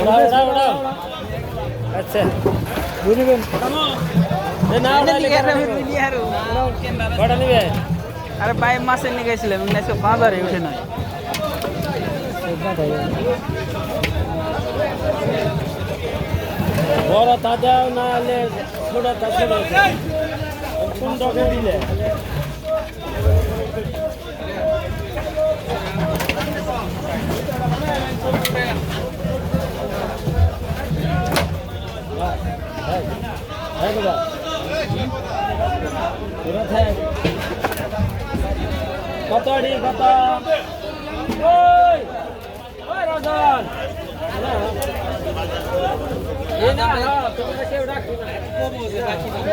ওড়াও, ওড়াও, ওড়াও। আচ্ছা বুঝবেন আরে ভাই, মাসে নিয়ে গেছিলাম উনিশশো বাজারে উঠে না বড় তাজা না হলে ছোট তাজা কোন দিলে কত আড়ি কত ওই ওই রজন ডাকি না